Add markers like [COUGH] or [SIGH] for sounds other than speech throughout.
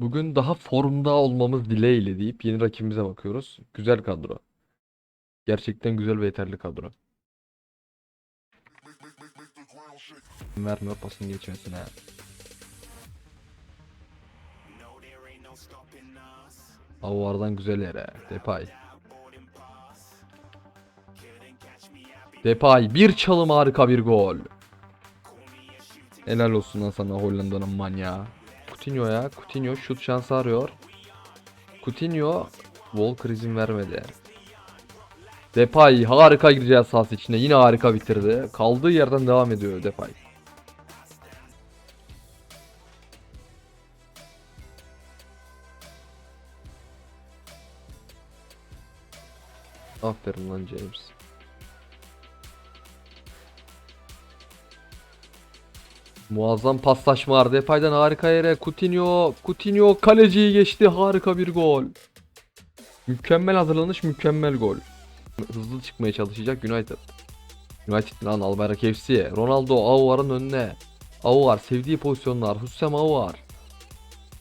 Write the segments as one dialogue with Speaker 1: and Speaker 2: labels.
Speaker 1: Bugün daha formda olmamız dileğiyle deyip yeni rakibimize bakıyoruz. Güzel kadro. Gerçekten güzel ve yeterli kadro. Vermiyor pasın geçmesine. Avardan güzel yere. Depay. Depay bir çalım harika bir gol. Helal olsun lan sana Hollanda'nın manyağı. Coutinho ya. Coutinho şut şansı arıyor. Coutinho Walker izin vermedi. Depay harika gireceğiz sahası içine. Yine harika bitirdi. Kaldığı yerden devam ediyor Depay. Aferin lan James. Muazzam paslaşma var. Depay'dan harika yere. Coutinho, Coutinho kaleciyi geçti. Harika bir gol. Mükemmel hazırlanış, mükemmel gol. Hızlı çıkmaya çalışacak United. United lan Albayrak FC. Ronaldo Aouar'ın önüne. Aouar sevdiği pozisyonlar. Hussam Aouar.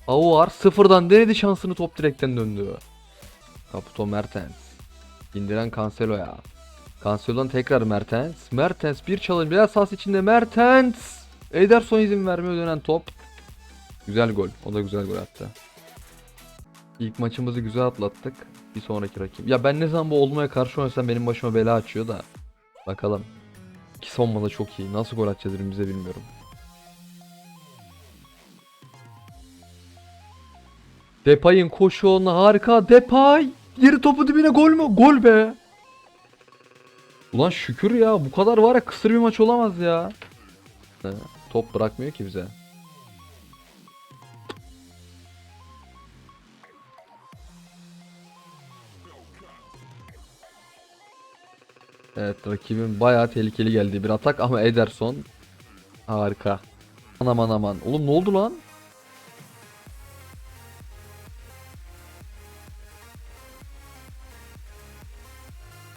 Speaker 1: Aouar sıfırdan denedi şansını top direkten döndü. Kaputo Mertens. İndiren Cancelo'ya. Cancelo'dan tekrar Mertens. Mertens bir çalım. Biraz sahası içinde Mertens. Ederson izin vermiyor dönen top. Güzel gol. O da güzel gol attı. İlk maçımızı güzel atlattık. Bir sonraki rakip. Ya ben ne zaman bu olmaya karşı oynasam benim başıma bela açıyor da. Bakalım. İki savunma da çok iyi. Nasıl gol atacağız birbirimize bilmiyorum. Depay'ın koşu onunla harika. Depay! Geri topu dibine gol mü? Gol be! Ulan şükür ya. Bu kadar var ya kısır bir maç olamaz ya. He, Top bırakmıyor ki bize. Evet rakibin bayağı tehlikeli geldi bir atak ama Ederson harika. Aman aman. Oğlum ne oldu lan?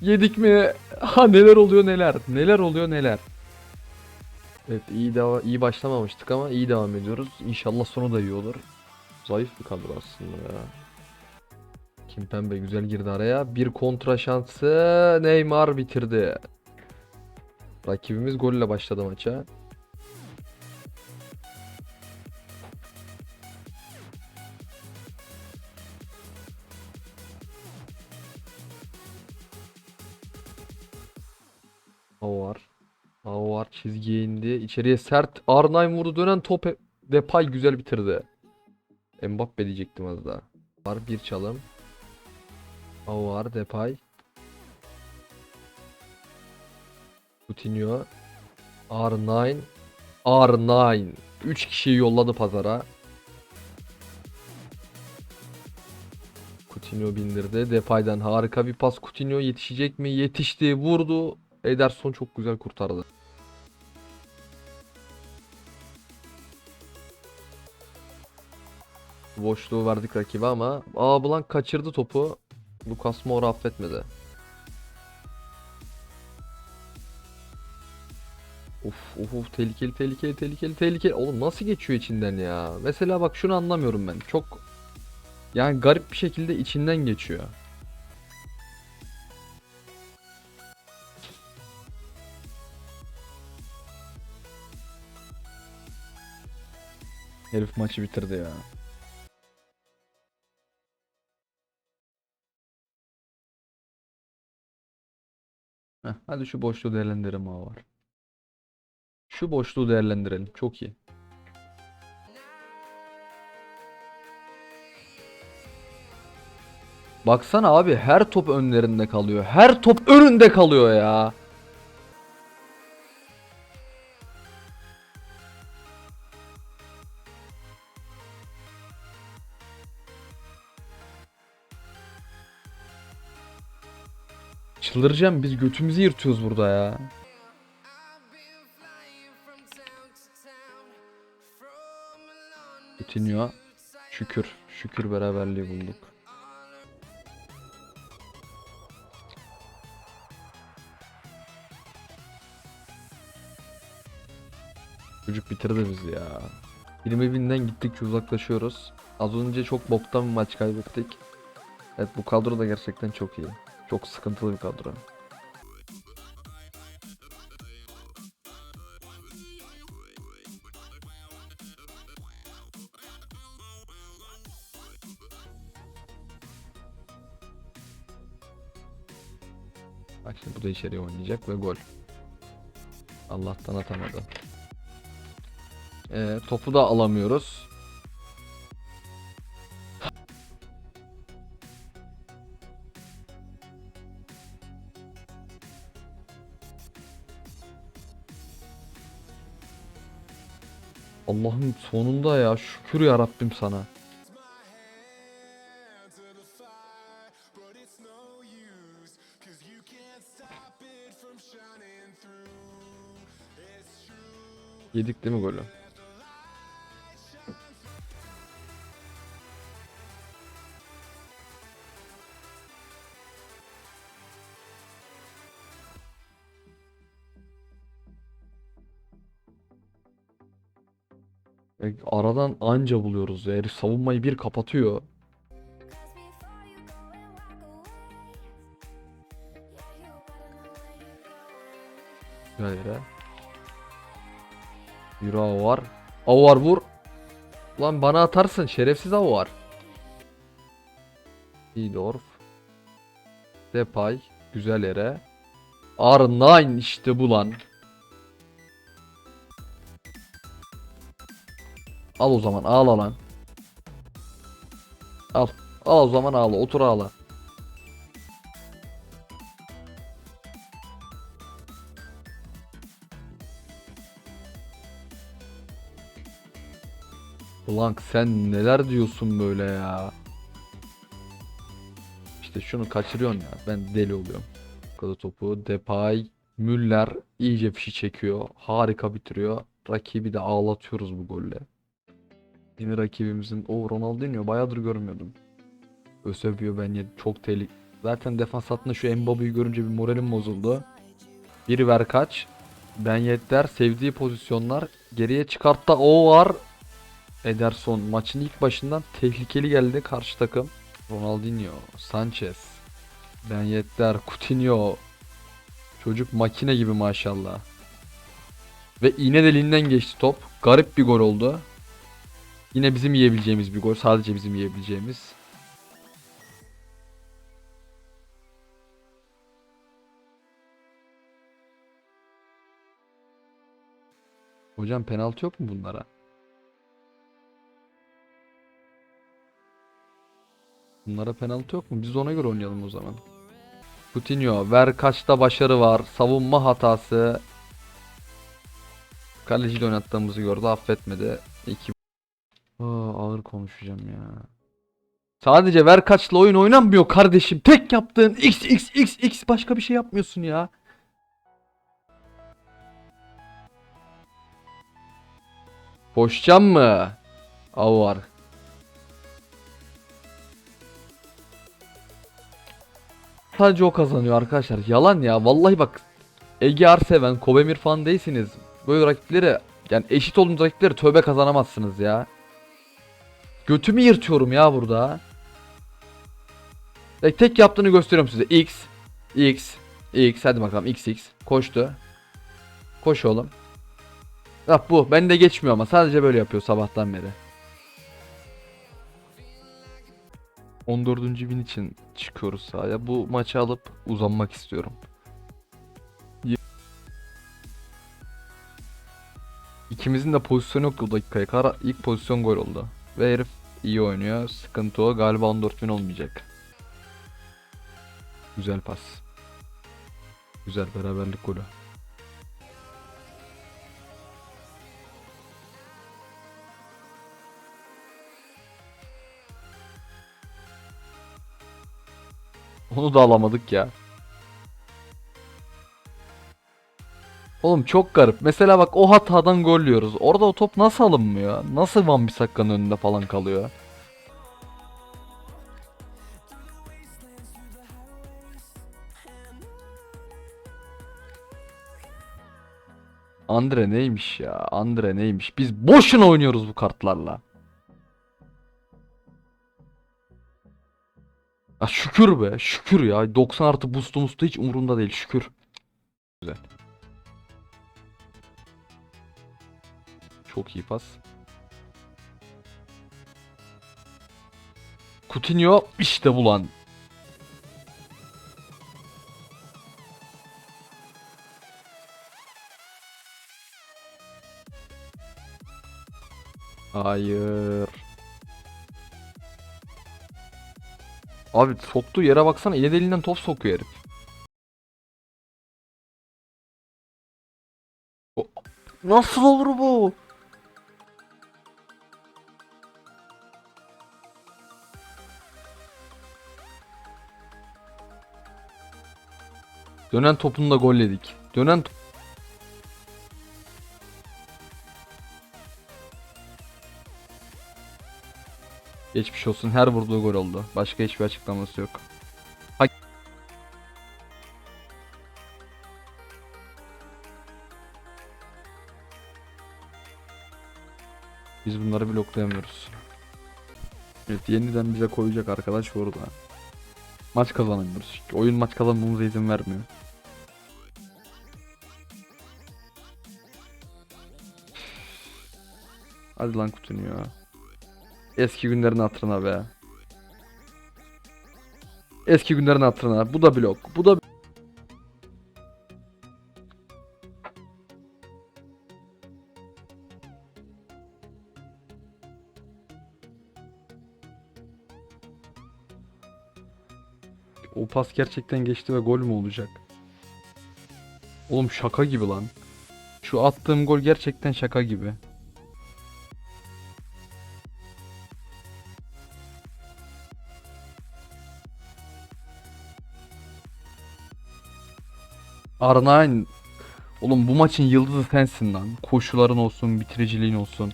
Speaker 1: Yedik mi? Ha neler oluyor neler? Neler oluyor neler? Evet iyi deva iyi başlamamıştık ama iyi devam ediyoruz. İnşallah sonu da iyi olur. Zayıf bir kadro aslında ya. Kimpembe güzel girdi araya. Bir kontra şansı Neymar bitirdi. Rakibimiz golle başladı maça. İçeriye sert R9 vurdu dönen top e- Depay güzel bitirdi. Mbappe diyecektim az daha. Var bir çalım. O var Depay. Coutinho. R9. R9. 3 kişiyi yolladı pazara. Coutinho bindirdi. Depay'dan harika bir pas. Coutinho yetişecek mi? Yetişti. Vurdu. Ederson çok güzel kurtardı. Boşluğu verdik rakibe ama Aa Blanc kaçırdı topu. Lucas Moura affetmedi. Of of of tehlikeli tehlikeli tehlikeli tehlikeli. Oğlum nasıl geçiyor içinden ya? Mesela bak şunu anlamıyorum ben. Çok yani garip bir şekilde içinden geçiyor. Herif maçı bitirdi ya. Heh, hadi şu boşluğu değerlendirelim abi var. Şu boşluğu değerlendirelim. Çok iyi. Baksana abi her top önlerinde kalıyor. Her top önünde kalıyor ya. Çıldıracağım biz götümüzü yırtıyoruz burada ya. Coutinho. Şükür. Şükür beraberliği bulduk. Çocuk bitirdi bizi ya. 20 binden gittikçe uzaklaşıyoruz. Az önce çok boktan bir maç kaybettik. Evet bu kadro da gerçekten çok iyi. Çok sıkıntılı bir kadro. Bak şimdi bu da içeriye oynayacak ve gol. Allah'tan atamadı. Ee, topu da alamıyoruz. Allah'ım sonunda ya şükür ya Rabbim sana. Yedik değil mi golü? E, Aradan anca buluyoruz ya. Herif savunmayı bir kapatıyor. Güzel yere. Yürü Avar. Avar vur. Lan bana atarsın şerefsiz Avar. Seedorf. Depay. Güzel yere. R9 işte bu lan. Al o zaman ağla lan. Al. Al o zaman ağla. Otur ağla. Ulan sen neler diyorsun böyle ya. İşte şunu kaçırıyorsun ya. Ben deli oluyorum. Kadar topu. Depay. Müller iyice fişi çekiyor. Harika bitiriyor. Rakibi de ağlatıyoruz bu golle. Yeni rakibimizin o Ronaldinho bayağıdır görmüyordum. Ösebiyor ben ya çok tehlikeli. Zaten defans hattında şu Mbappé'yi görünce bir moralim bozuldu. Bir ver kaç. Ben Yedder sevdiği pozisyonlar. Geriye çıkartta o var. Ederson maçın ilk başından tehlikeli geldi karşı takım. Ronaldinho, Sanchez, Ben Yedder, Coutinho. Çocuk makine gibi maşallah. Ve iğne deliğinden geçti top. Garip bir gol oldu. Yine bizim yiyebileceğimiz bir gol. Sadece bizim yiyebileceğimiz. Hocam penaltı yok mu bunlara? Bunlara penaltı yok mu? Biz ona göre oynayalım o zaman. Coutinho ver kaçta başarı var. Savunma hatası. Kaleci de oynattığımızı gördü. Affetmedi. 2 Aa, ağır konuşacağım ya. Sadece ver kaçla oyun oynanmıyor kardeşim. Tek yaptığın x x x x başka bir şey yapmıyorsun ya. Koşacağım mı? Av var. Sadece o kazanıyor arkadaşlar. Yalan ya. Vallahi bak. Ege Arseven, Kobemir falan değilsiniz. Böyle rakipleri yani eşit olduğunuz rakipleri tövbe kazanamazsınız ya. Götümü yırtıyorum ya burada. Tek, tek yaptığını gösteriyorum size. X, X, X. Hadi bakalım X, X. Koştu. Koş oğlum. Bak bu. Ben de geçmiyor ama. Sadece böyle yapıyor sabahtan beri. 14. bin için çıkıyoruz sahaya. Bu maçı alıp uzanmak istiyorum. İkimizin de pozisyonu yoktu bu dakikaya kadar. İlk pozisyon gol oldu. Ve herif iyi oynuyor. Sıkıntı o. Galiba 14 bin olmayacak. Güzel pas. Güzel beraberlik golü. Onu da alamadık ya. Oğlum çok garip. Mesela bak o hatadan gol yiyoruz. Orada o top nasıl alınmıyor? Nasıl Van Bissakka'nın önünde falan kalıyor? Andre neymiş ya? Andre neymiş? Biz boşuna oynuyoruz bu kartlarla. Ya şükür be, şükür ya. 90 artı boostumuz da hiç umurumda değil, şükür. Güzel. Çok iyi pas. Coutinho işte bu lan. Hayır. Abi soktuğu yere baksana eli elinden top sokuyor herif. Nasıl olur bu? Dönen topunu da golledik. Dönen Geçmiş olsun her vurduğu gol oldu. Başka hiçbir açıklaması yok. Biz bunları bloklayamıyoruz. Evet yeniden bize koyacak arkadaş burada. Maç kazanamıyoruz. Çünkü oyun maç kazanmamıza izin vermiyor. Hadi lan kutunu ya. Eski günlerin hatırına be. Eski günlerin hatırına. Bu da blok. Bu da O pas gerçekten geçti ve gol mü olacak? Oğlum şaka gibi lan. Şu attığım gol gerçekten şaka gibi. Arnavin Oğlum bu maçın yıldızı sensin lan. Koşuların olsun, bitiriciliğin olsun.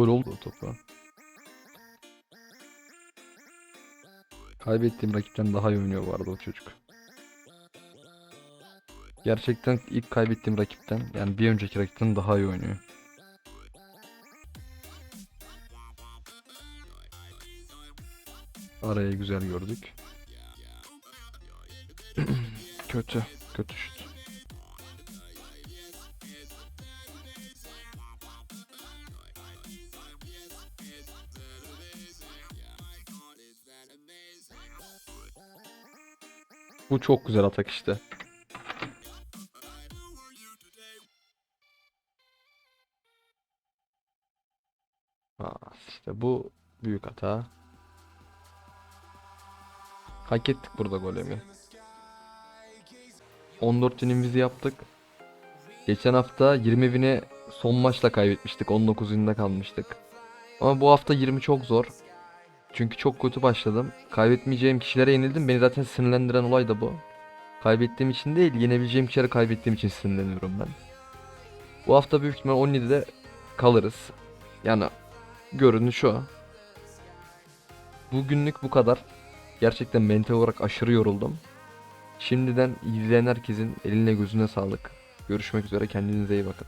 Speaker 1: Gol oldu o. Kaybettiğim rakipten daha iyi oynuyor bu arada o çocuk. Gerçekten ilk kaybettiğim rakipten yani bir önceki rakipten daha iyi oynuyor. Arayı güzel gördük. [CLEARS THROAT] kötü, kötü şut. Bu çok güzel atak işte. Aa, işte bu büyük hata. Hak ettik burada golemi. 14 winimizi yaptık. Geçen hafta 20 win'i son maçla kaybetmiştik. 19 win'de kalmıştık. Ama bu hafta 20 çok zor. Çünkü çok kötü başladım. Kaybetmeyeceğim kişilere yenildim. Beni zaten sinirlendiren olay da bu. Kaybettiğim için değil, yenebileceğim kişileri kaybettiğim için sinirleniyorum ben. Bu hafta büyük ihtimal 17'de kalırız. Yani görünüşü o. Bugünlük bu kadar. Gerçekten mental olarak aşırı yoruldum. Şimdiden izleyen herkesin eline gözüne sağlık. Görüşmek üzere kendinize iyi bakın.